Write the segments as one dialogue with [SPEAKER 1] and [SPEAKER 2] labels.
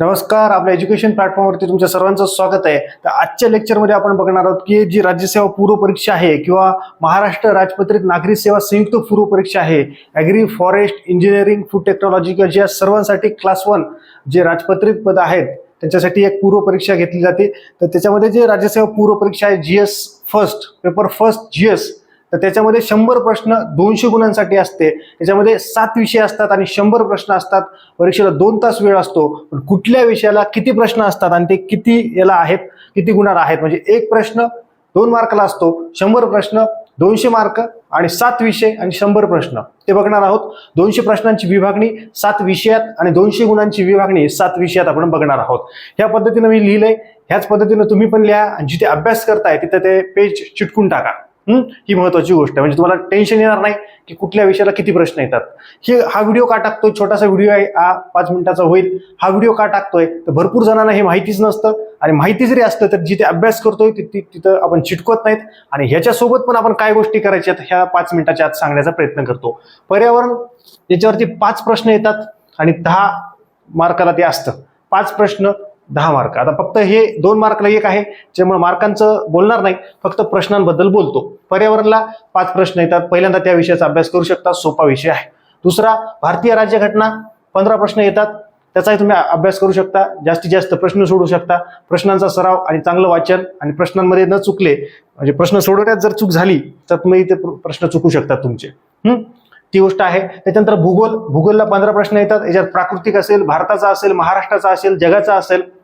[SPEAKER 1] नमस्कार आपल्या एज्युकेशन प्लॅटफॉर्मवरती तुमच्या सर्वांचं स्वागत आहे. तर आजच्या लेक्चरमध्ये आपण बघणार आहोत की जी राज्यसेवा पूर्व परीक्षा आहे किंवा महाराष्ट्र राजपत्रित नागरी सेवा संयुक्त पूर्व परीक्षा आहे agri forest engineering food technology किंवा ज्या सर्वांसाठी क्लास वन जे राजपत्रित पद आहेत त्यांच्यासाठी एक पूर्व परीक्षा घेतली जाते. तर त्याच्यामध्ये जे राज्यसेवा पूर्व परीक्षा आहे G S first paper first G S तर त्याच्यामध्ये शंभर प्रश्न दोनशे गुणांसाठी असते. त्याच्यामध्ये सात विषय असतात आणि शंभर प्रश्न असतात. परीक्षेला दोन तास वेळ असतो. पण कुठल्या विषयाला किती प्रश्न असतात आणि ते किती याला आहेत किती गुणार आहेत? म्हणजे एक प्रश्न दोन मार्कला असतो. शंभर प्रश्न दोनशे मार्क आणि सात विषय आणि शंभर प्रश्न. ते बघणार आहोत. दोनशे प्रश्नांची विभागणी सात विषयात आणि दोनशे गुणांची विभागणी सात विषयात आपण बघणार आहोत. ह्या पद्धतीनं मी लिहिलंय. ह्याच पद्धतीनं तुम्ही पण लिहा आणि जिथे अभ्यास करताय तिथे ते पेज चिटकून टाका. ही? महत्वाची गोष्ट आहे. म्हणजे तुम्हाला टेन्शन येणार नाही की कुठल्या विषयाला किती प्रश्न येतात. हे हा व्हिडिओ का टाकतोय? छोटासा व्हिडिओ आहे. हा पाच मिनिटाचा होईल. हा व्हिडिओ का टाकतोय? तर भरपूर जणांना हे माहितीच नसतं. आणि माहिती जरी असतं तर जिथे अभ्यास करतोय तिथे तिथं आपण चिटकवत नाहीत. आणि ह्याच्यासोबत पण आपण काय गोष्टी करायच्यात ह्या पाच मिनिटाच्या आत सांगण्याचा प्रयत्न करतो. पर्यावरण याच्यावरती पाच प्रश्न येतात आणि दहा मार्काला ते असतं. पाच प्रश्न दहा मार्क. आता फक्त हे दोन मार्कला एक आहे त्यामुळे मार्कांचं बोलणार नाही फक्त प्रश्नांबद्दल बोलतो. पर्यावरणला पाच प्रश्न येतात. पहिल्यांदा त्या विषयाचा अभ्यास करू शकता सोपा विषय आहे. दुसरा भारतीय राज्यघटना पंधरा प्रश्न येतात. त्याचाही तुम्ही अभ्यास करू शकता. जास्तीत जास्त प्रश्न सोडू शकता. प्रश्नांचा सराव आणि चांगलं वाचन आणि प्रश्नांमध्ये न चुकले म्हणजे प्रश्न सोडवण्यात जर चूक झाली तर तुम्ही ते प्र- प्रश्न चुकू शकता तुमचे. ती गोष्ट आहे. त्याच्यानंतर भूगोल. भूगोलला पंधरा प्रश्न येतात. याच्यात प्राकृतिक असेल भारताचा असेल महाराष्ट्राचा असेल जगाचा असेल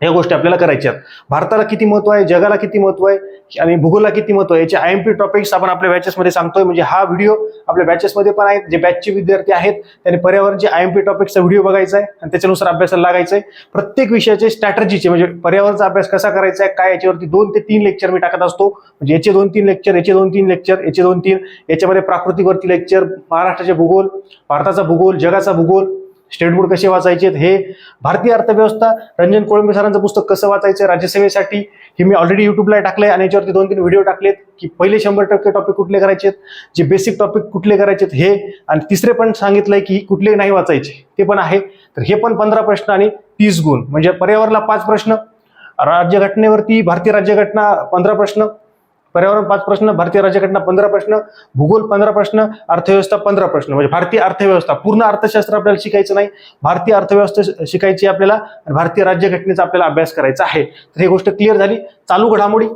[SPEAKER 1] ह्या गोष्टी आपल्याला करायच्या आहेत. भारताला किती महत्त्व आहे? जगाला किती महत्त्व आहे? आणि भूगोलला किती महत्त्व आहे? याचे आय एम पी टॉपिक्स आपण आपल्या बॅचेसमध्ये सांगतोय. म्हणजे हा व्हिडिओ आपल्या बॅचेसमध्ये पण आहेत. जे बॅचचे विद्यार्थी आहेत त्यांनी पर्यावरणचे आय एम पी टॉपिक्सचा व्हिडिओ बघायचा आहे आणि त्याच्यानुसार अभ्यासाला लागायचं आहे. प्रत्येक विषयाचे स्ट्रॅटजीचे म्हणजे पर्यावरणचा अभ्यास कसा करायचा आहे काय याच्यावरती दोन ते तीन लेक्चर मी टाकत असतो. म्हणजे याचे दोन तीन लेक्चर याचे दोन तीन लेक्चर याचे दोन तीन. याच्यामध्ये प्राकृतिकवरती लेक्चर महाराष्ट्राचे भूगोल भारताचा भूगोल जगाचा भूगोल. स्टेट बोर्ड कसे वाचायचे हे भारतीय अर्थव्यवस्था रंजन कोळंबे सरांचं पुस्तक कसं वाचायचं राज्यसेवेसाठी हे मी ऑलरेडी युट्यूबला टाकलंय आणि याच्यावरती दोन तीन व्हिडिओ टाकलेत की पहिले शंभर टक्के टॉपिक कुठले करायचे जे बेसिक टॉपिक कुठले करायचे हे आणि तिसरे पण सांगितलंय की कुठले नाही वाचायचे ते पण आहे. तर हे पण पंधरा प्रश्न आणि तीस गुण. म्हणजे पर्यावरणाला पाच प्रश्न राज्यघटनेवरती भारतीय राज्यघटना पंधरा प्रश्न पर्यावरण पाच प्रश्न भारतीय राज्यघटना पंधरा प्रश्न भूगोल पंधरा प्रश्न अर्थव्यवस्था पंधरा प्रश्न. म्हणजे भारतीय अर्थव्यवस्था पूर्ण अर्थशास्त्र आपल्याला शिकायचं नाही. भारतीय अर्थव्यवस्था श- शिकायची आपल्याला भारतीय राज्यघटनेचा आपल्याला अभ्यास करायचा आहे. तर ही गोष्ट क्लिअर झाली. चालू घडामोडी.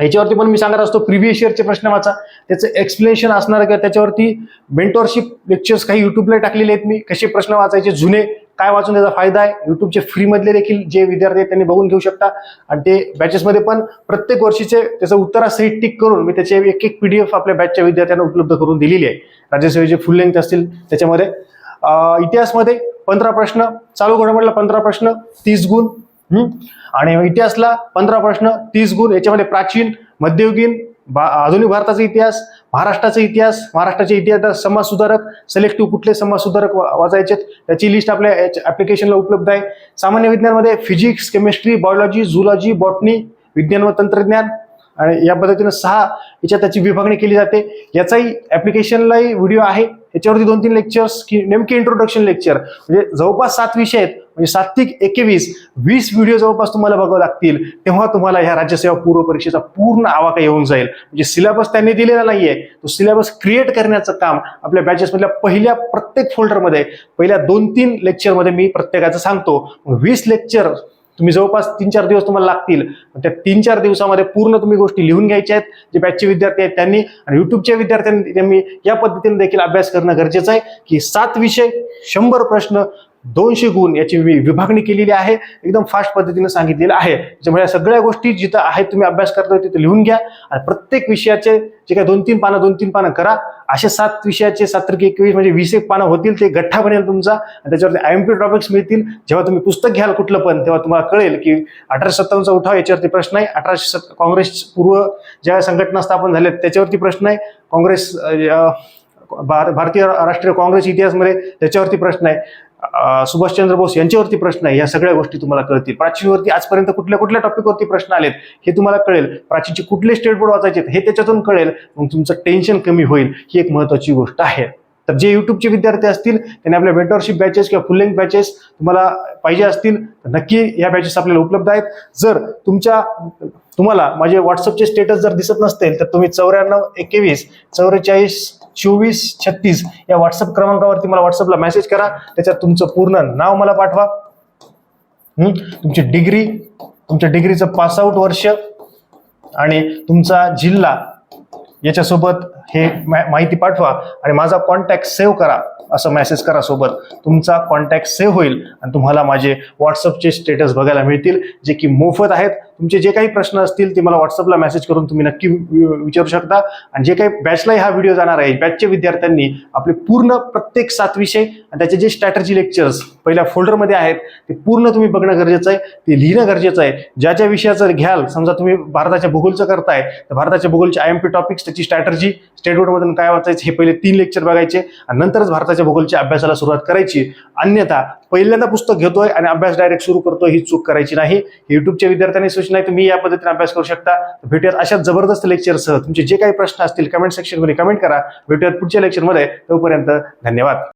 [SPEAKER 1] याच्यावरती पण मी सांगत असतो प्रिव्हियस इयरचे प्रश्न वाचा. त्याचं एक्सप्लेनेशन असणार किंवा त्याच्यावरती मेंटॉरशिप लेक्चर्स काही युट्यूबला टाकलेले आहेत मी. कसे प्रश्न वाचायचे? जुने काय वाचून त्याचा फायदा आहे? युट्यूबचे फ्रीमधले देखील जे विद्यार्थी आहेत त्यांनी बघून घेऊ शकता. आणि ते बॅचेसमध्ये पण प्रत्येक वर्षीचे त्याचं उत्तरासहित टिक करून मी त्याचे एक एक पीडीएफ आपल्या बॅचच्या विद्यार्थ्यांना उपलब्ध करून दिलेली आहे. राज्यसेवेचे फुल लेंथ असतील त्याच्यामध्ये. इतिहासमध्ये पंधरा प्रश्न चालू घडामोडीला पंधरा प्रश्न तीस गुण आणि इतिहासला पंधरा प्रश्न तीस गुण याच्यामध्ये प्राचीन मध्ययुगीन बा- आधुनिक भारताचा इतिहास महाराष्ट्राचा इतिहास महाराष्ट्राचे इतिहास समाजसुधारक सिलेक्टिव्ह कुठले समाजसुधारक वाचायचे त्याची लिस्ट आपल्या ऍप्लिकेशनला उपलब्ध आहे. सामान्य विज्ञानमध्ये physics chemistry biology zoology botany विज्ञान व तंत्रज्ञान आणि या पद्धतीनं सहा याच्यात त्याची विभागणी केली जाते. याचाही ऍप्लिकेशनलाही व्हिडिओ आहे. याच्यावरती दोन तीन लेक्चर्स की नेमके इंट्रोडक्शन लेक्चर म्हणजे जवळपास सात विषय आहेत. म्हणजे सात्विक एकवीस वीस व्हिडिओ जवळपास तुम्हाला बघावं लागतील. तेव्हा तुम्हाला ह्या राज्यसेवा पूर्व परीक्षेचा पूर्ण आवाका येऊन जाईल. म्हणजे सिलेबस त्यांनी दिलेला नाहीये. तो सिलेबस क्रिएट करण्याचं काम आपल्या बॅचेसमधल्या पहिल्या प्रत्येक फोल्डरमध्ये पहिल्या दोन तीन लेक्चरमध्ये मी प्रत्येकाचं सांगतो. वीस लेक्चर तुम्ही जवळपास तीन चार दिवस तुम्हाला लागतील. त्या तीन चार दिवसामध्ये पूर्ण तुम्ही गोष्टी लिहून घ्यायच्या आहेत. जे बॅचचे विद्यार्थी आहेत त्यांनी आणि युट्यूबच्या विद्यार्थ्यांनी त्यांनी या पद्धतीने देखील अभ्यास करणं गरजेचं आहे. की सात विषय शंभर प्रश्न दोनशे गुण याची वि- विभागणी केलेली आहे. एकदम फास्ट पद्धतीने सांगितलेलं आहे. त्याच्यामुळे या सगळ्या गोष्टी जिथं आहेत तुम्ही अभ्यास करताय तिथे लिहून घ्या. आणि प्रत्येक विषयाचे जे काय दोन तीन पानं दोन तीन पानं करा. असे सात विषयाचे सात एकवीस म्हणजे वीस एक पानं होतील ते गठ्ठा बनेल तुमचा. आणि त्याच्यावरती आय एम पी टॉपिक्स मिळतील. जेव्हा तुम्ही पुस्तक घ्याल कुठलं पण तेव्हा तुम्हाला कळेल की अठराशे सत्तावन्नचा उठाव याच्यावरती प्रश्न आहे. अठराशे सत् काँग्रेस पूर्व ज्या संघटना स्थापन झाल्या त्याच्यावरती प्रश्न आहे. काँग्रेस भार- भारतीय राष्ट्रीय काँग्रेस इतिहासमध्ये त्याच्यावरती प्रश्न आहे. सुभाषचंद्र बोस यांच्यावरती प्रश्न आहे. या सगळ्या गोष्टी तुम्हाला कळतील. प्राचीनवरती आजपर्यंत कुठल्या कुठल्या टॉपिकवरती प्रश्न आलेत हे तुम्हाला कळेल. प्राचीनचे कुठले स्टेट बोर्ड वाचायचे हे त्याच्यातून कळेल. मग तुमचं टेन्शन कमी होईल. ही एक महत्वाची गोष्ट आहे. तर जे युट्यूबचे विद्यार्थी असतील त्यांनी आपल्या मेंटरशिप बॅचेस किंवा फुल लेंथ बॅचेस तुम्हाला पाहिजे असतील तर नक्की या बॅचेस आपल्याला उपलब्ध आहेत. जर तुमच्या तुम्हाला माझे व्हॉट्सअपचे स्टेटस जर दिसत नसतील तर तुम्ही चौऱ्याण्णव एकवीस चौवेचाळीस चोवीस छत्तीस या व्हॉट्सअप क्रमांकावरती मला व्हॉट्सअपला मेसेज करा. त्याच्यात तुमचं पूर्ण नाव मला पाठवा. तुमची डिग्री तुमच्या डिग्रीचं पासआउट वर्ष आणि तुमचा जिल्हा याच्यासोबत हे माहिती पाठवा आणि माझा कॉन्टॅक्ट सेव्ह करा असं मेसेज करा सोबत. तुमचा कॉन्टॅक्ट सेव्ह होईल आणि तुम्हाला माझे व्हॉट्सअपचे स्टेटस बघायला मिळतील जे की मोफत आहेत. तुमचे जे काही प्रश्न असतील ते मला व्हॉट्सअपला मेसेज करून तुम्ही नक्की वि- विचारू शकता. आणि जे काही बॅचलाही हा व्हिडिओ जाणार आहे बॅचच्या विद्यार्थ्यांनी आपले पूर्ण प्रत्येक सात विषय आणि त्याचे जे स्ट्रॅटजी लेक्चर्स पहिल्या फोल्डरमध्ये आहेत ते पूर्ण तुम्ही बघणं गरजेचं आहे ते लिहिणं गरजेचं आहे. ज्या ज्या विषयाचं घ्याल समजा तुम्ही भारताच्या भूगोलचं करताय तर भारताच्या भूगोलचे आय एम पी टॉपिक्स त्याची स्ट्रॅटर्जी स्टेटबोर्डमधून काय वाचायचं हे पहिले तीन लेक्चर बघायचे आणि नंतरच भारताच्या भूगोलच्या अभ्यासाला सुरुवात करायची. अन्यथा पहिल्यांदा पुस्तक घेतोय आणि अभ्यास डायरेक्ट सुरू करतोय ही चूक करायची नाही. युट्यूबच्या विद्यार्थ्यांनी सूचना आहे तुम्ही या पद्धतीने अभ्यास करू शकता. भेटूयात अशाच जबरदस्त लेक्चरसह तुमचे जे काही प्रश्न असतील कमेंट सेक्शनमध्ये कमेंट करा. भेटूयात पुढच्या लेक्चरमध्ये तोपर्यंत धन्यवाद.